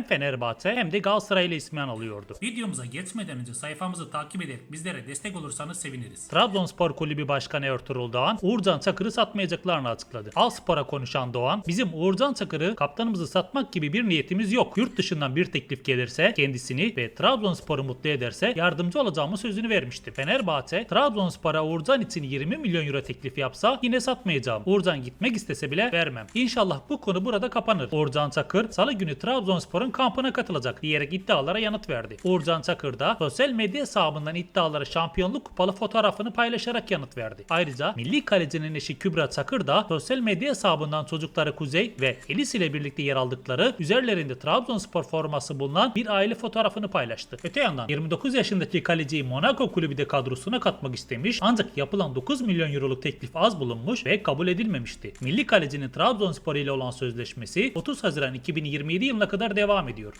hem Fenerbahçe hem de Galatasaray ile ismi anılıyordu. Videomuza geçmeden önce sayfamızı takip ederek bizlere destek olursanız seviniriz. Trabzonspor Kulübü Başkanı Ertuğrul Doğan, Uğurcan Çakır'ı satmayacaklarını açıkladı. Al Spor'a konuşan Doğan, bizim Uğurcan Çakır'ı kaptanımızı satmak gibi bir niyetimiz yok. Yurt dışından bir teklif gelirse kendisini ve Trabzonspor'u mutlu ederse yardımcı olacağımı sözünü vermişti. Fenerbahçe, Trabzonspor'a Uğurcan için 20 milyon euro teklif yapsa yine satmayacağım. Uğurcan gitmek istese bile vermem. İnşallah bu konu burada kapanır. Uğurcan Çakır, salı günü Trabzonspor'un kampına katılacak diyerek iddialara yanıt verdi. Uğurcan Çakır da sosyal medya hesabından iddialara şampiyonluk kupalı fotoğrafını paylaşarak yanıt verdi. Ayrıca milli kalecinin eşi Kübra Çakır da sosyal medya hesabından çocukları Kuzey ve Elis ile birlikte yer aldıkları üzerlerinde Trabzonspor forması bulunan bir aile fotoğrafını paylaştı. Öte yandan 29 yaşındaki kaleciyi Monaco kulübü de kadrosuna katmak istemiş ancak yapılan 9 milyon euroluk teklif az bulunmuş ve kabul edilmemişti. Milli kalecinin Trabzonspor ile olan sözleşmesi 30 Haziran 2027 yılına kadar devam.